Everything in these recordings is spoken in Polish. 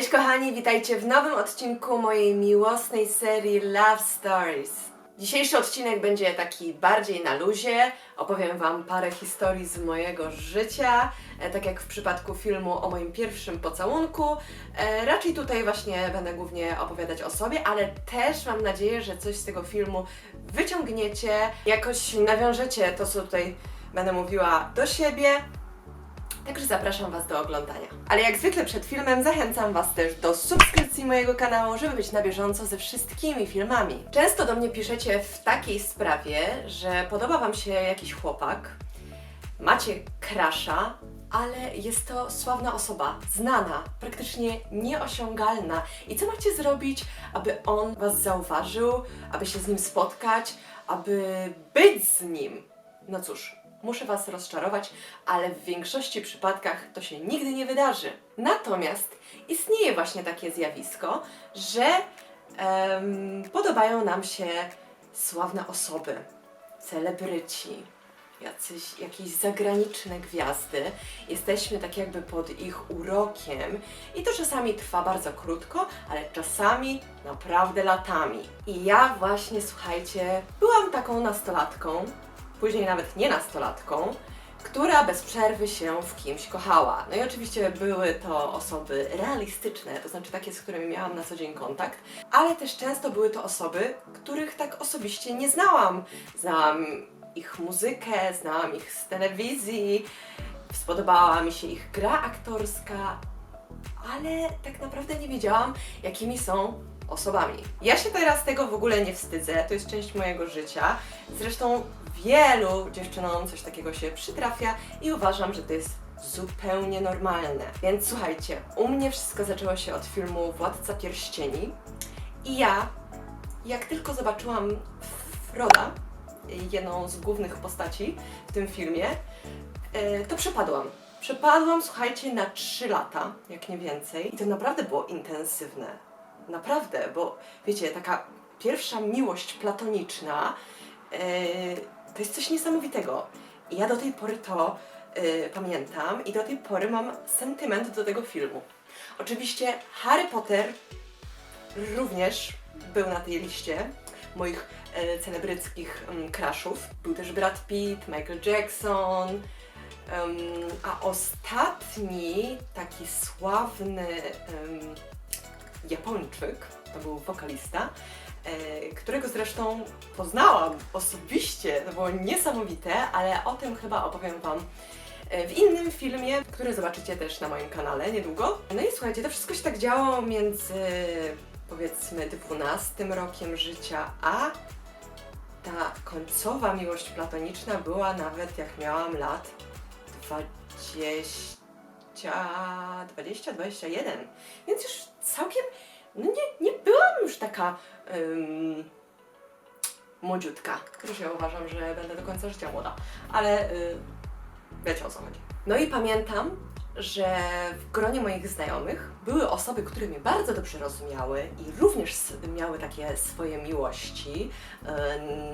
kochani, witajcie w nowym odcinku mojej miłosnej serii Love Stories. Dzisiejszy odcinek będzie taki bardziej na luzie. Opowiem Wam parę historii z mojego życia, e, tak jak w przypadku filmu o moim pierwszym pocałunku. E, raczej tutaj właśnie będę głównie opowiadać o sobie, ale też mam nadzieję, że coś z tego filmu wyciągniecie, jakoś nawiążecie to, co tutaj będę mówiła do siebie. Także zapraszam Was do oglądania. Ale jak zwykle przed filmem zachęcam Was też do subskrypcji mojego kanału, żeby być na bieżąco ze wszystkimi filmami. Często do mnie piszecie w takiej sprawie, że podoba Wam się jakiś chłopak, macie krasza, ale jest to sławna osoba, znana, praktycznie nieosiągalna. I co macie zrobić, aby on Was zauważył, aby się z nim spotkać, aby być z nim? No cóż, muszę Was rozczarować, ale w większości przypadkach to się nigdy nie wydarzy. Natomiast istnieje właśnie takie zjawisko, że podobają nam się sławne osoby, celebryci, jacyś, jakieś zagraniczne gwiazdy. Jesteśmy tak jakby pod ich urokiem i to czasami trwa bardzo krótko, ale czasami naprawdę latami. I ja właśnie, słuchajcie, byłam taką nastolatką, później nawet nie nastolatką, która bez przerwy się w kimś kochała. No i oczywiście były to osoby realistyczne, to znaczy takie, z którymi miałam na co dzień kontakt, ale też często były to osoby, których tak osobiście nie znałam. Znałam ich muzykę, znałam ich z telewizji, spodobała mi się ich gra aktorska, ale tak naprawdę nie wiedziałam, jakimi są osobami. Ja się teraz tego w ogóle nie wstydzę, to jest część mojego życia. Zresztą wielu dziewczynom coś takiego się przytrafia i uważam, że to jest zupełnie normalne. Więc słuchajcie, u mnie wszystko zaczęło się od filmu Władca Pierścieni i ja, jak tylko zobaczyłam Froda, jedną z głównych postaci w tym filmie, e, to przepadłam. Przepadłam, słuchajcie, na 3 lata, jak nie więcej. I to naprawdę było intensywne. Naprawdę, bo wiecie, taka pierwsza miłość platoniczna e, to jest coś niesamowitego. I ja do tej pory to e, pamiętam i do tej pory mam sentyment do tego filmu. Oczywiście Harry Potter również był na tej liście moich e, celebryckich crashów. Był też Brad Pitt, Michael Jackson, a ostatni taki sławny Japończyk, to był wokalista, którego zresztą poznałam osobiście, to było niesamowite, ale o tym chyba opowiem Wam e, w innym filmie, który zobaczycie też na moim kanale niedługo. No i słuchajcie, to wszystko się tak działo między powiedzmy 12 rokiem życia, a ta końcowa miłość platoniczna była nawet jak miałam lat 20, 20, 21. Więc już całkiem, no nie, nie byłam już taka um, młodziutka. Chociaż ja uważam, że będę do końca życia młoda, ale y, wiecie o co chodzi. No i pamiętam, że w gronie moich znajomych były osoby, które mnie bardzo dobrze rozumiały i również miały takie swoje miłości, y,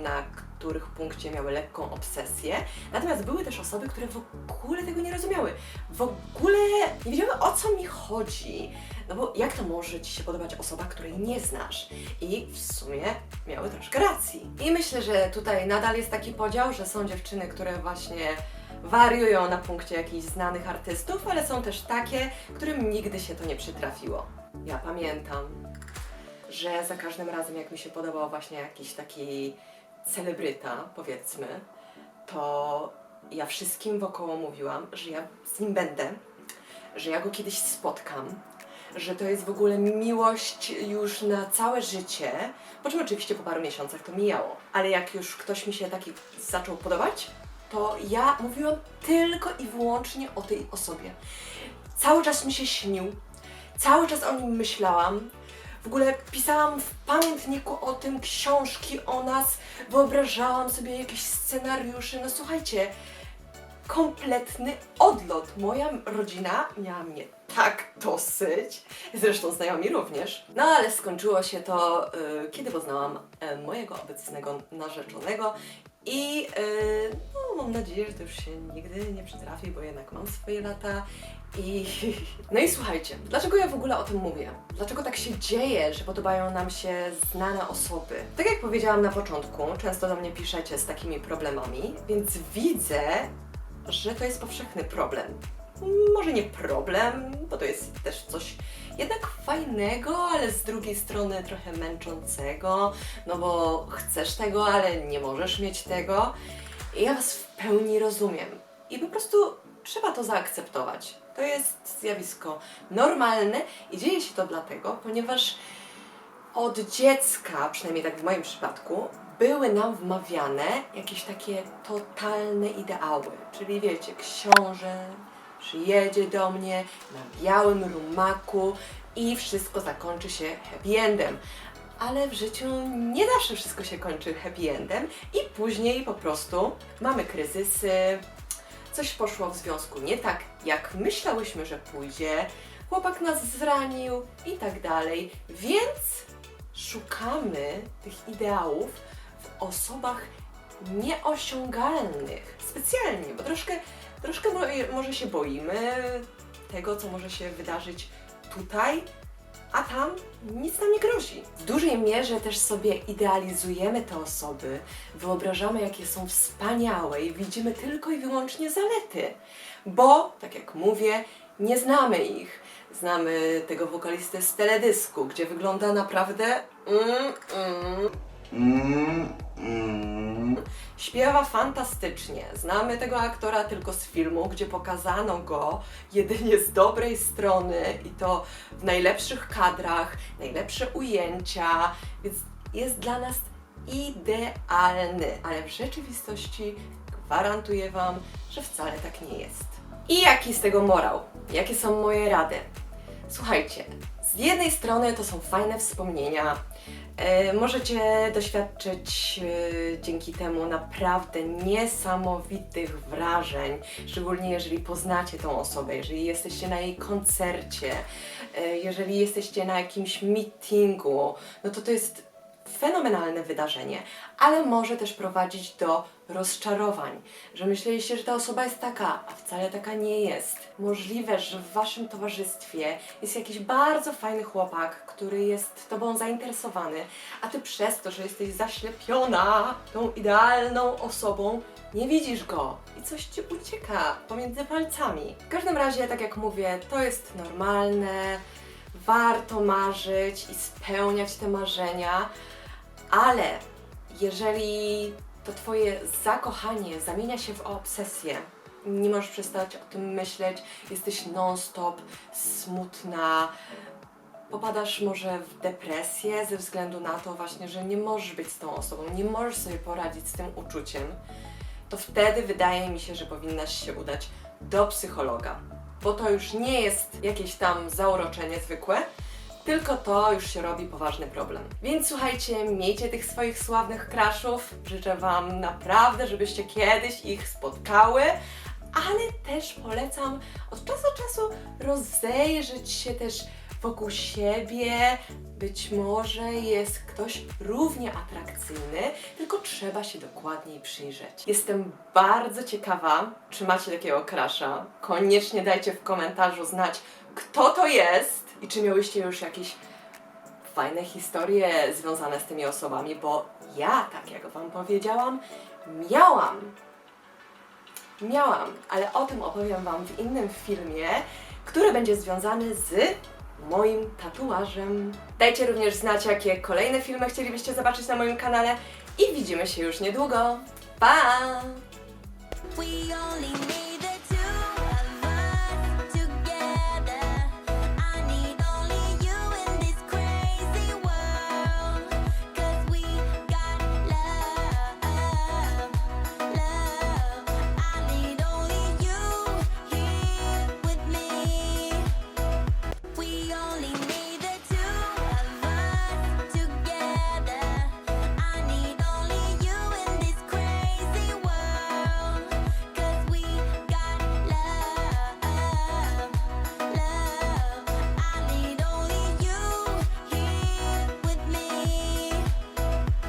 na których punkcie miały lekką obsesję. Natomiast były też osoby, które w ogóle tego nie rozumiały. W ogóle nie wiedziały o co mi chodzi. No bo jak to może Ci się podobać osoba, której nie znasz? I w sumie miały troszkę racji. I myślę, że tutaj nadal jest taki podział, że są dziewczyny, które właśnie wariują na punkcie jakichś znanych artystów, ale są też takie, którym nigdy się to nie przytrafiło. Ja pamiętam, że za każdym razem, jak mi się podobał właśnie jakiś taki celebryta, powiedzmy, to ja wszystkim wokoło mówiłam, że ja z nim będę, że ja go kiedyś spotkam, że to jest w ogóle miłość już na całe życie. Po czym oczywiście po paru miesiącach to mijało. Ale jak już ktoś mi się taki zaczął podobać, to ja mówiłam tylko i wyłącznie o tej osobie. Cały czas mi się śnił, cały czas o nim myślałam. W ogóle pisałam w pamiętniku o tym książki o nas, wyobrażałam sobie jakieś scenariusze. No słuchajcie, kompletny odlot. Moja rodzina miała mnie tak dosyć, zresztą znajomi również. No ale skończyło się to, y, kiedy poznałam y, mojego obecnego narzeczonego I yy, no, mam nadzieję, że to już się nigdy nie przytrafi, bo jednak mam swoje lata. I no i słuchajcie, dlaczego ja w ogóle o tym mówię? Dlaczego tak się dzieje, że podobają nam się znane osoby? Tak jak powiedziałam na początku, często do mnie piszecie z takimi problemami, więc widzę, że to jest powszechny problem. Może nie problem, bo to jest też coś jednak fajnego, ale z drugiej strony trochę męczącego, no bo chcesz tego, ale nie możesz mieć tego. I ja Was w pełni rozumiem. I po prostu trzeba to zaakceptować. To jest zjawisko normalne i dzieje się to dlatego, ponieważ od dziecka, przynajmniej tak w moim przypadku, były nam wmawiane jakieś takie totalne ideały. Czyli wiecie, książę przyjedzie do mnie na białym rumaku i wszystko zakończy się happy endem. Ale w życiu nie zawsze wszystko się kończy happy endem i później po prostu mamy kryzysy, coś poszło w związku nie tak, jak myślałyśmy, że pójdzie, chłopak nas zranił i tak dalej. Więc szukamy tych ideałów w osobach nieosiągalnych. Specjalnie, bo troszkę, troszkę mo- może się boimy tego, co może się wydarzyć tutaj, a tam nic nam nie grozi. W dużej mierze też sobie idealizujemy te osoby, wyobrażamy, jakie są wspaniałe i widzimy tylko i wyłącznie zalety, bo, tak jak mówię, nie znamy ich. Znamy tego wokalistę z teledysku, gdzie wygląda naprawdę. Mm, mm. Śpiewa fantastycznie. Znamy tego aktora tylko z filmu, gdzie pokazano go jedynie z dobrej strony i to w najlepszych kadrach, najlepsze ujęcia, więc jest dla nas idealny, ale w rzeczywistości gwarantuję Wam, że wcale tak nie jest. I jaki z tego morał? Jakie są moje rady? Słuchajcie, z jednej strony to są fajne wspomnienia. E, możecie doświadczyć e, dzięki temu naprawdę niesamowitych wrażeń, szczególnie jeżeli poznacie tą osobę, jeżeli jesteście na jej koncercie, e, jeżeli jesteście na jakimś meetingu, no to to jest fenomenalne wydarzenie, ale może też prowadzić do rozczarowań, że myśleliście, że ta osoba jest taka, a wcale taka nie jest. Możliwe, że w waszym towarzystwie jest jakiś bardzo fajny chłopak, który jest tobą zainteresowany, a ty przez to, że jesteś zaślepiona tą idealną osobą, nie widzisz go i coś ci ucieka pomiędzy palcami. W każdym razie, tak jak mówię, to jest normalne, warto marzyć i spełniać te marzenia, ale jeżeli to Twoje zakochanie zamienia się w obsesję, nie możesz przestać o tym myśleć, jesteś non-stop smutna, popadasz może w depresję ze względu na to właśnie, że nie możesz być z tą osobą, nie możesz sobie poradzić z tym uczuciem, to wtedy wydaje mi się, że powinnaś się udać do psychologa. Bo to już nie jest jakieś tam zauroczenie zwykłe, tylko to już się robi poważny problem. Więc słuchajcie, miejcie tych swoich sławnych kraszów. Życzę Wam naprawdę, żebyście kiedyś ich spotkały. Ale też polecam od czasu do czasu rozejrzeć się też wokół siebie. Być może jest ktoś równie atrakcyjny, tylko trzeba się dokładniej przyjrzeć. Jestem bardzo ciekawa, czy macie takiego krasza. Koniecznie dajcie w komentarzu znać, kto to jest i czy miałyście już jakieś fajne historie związane z tymi osobami, bo ja, tak jak Wam powiedziałam, miałam. Miałam, ale o tym opowiem Wam w innym filmie, który będzie związany z moim tatuażem. Dajcie również znać, jakie kolejne filmy chcielibyście zobaczyć na moim kanale i widzimy się już niedługo. Pa!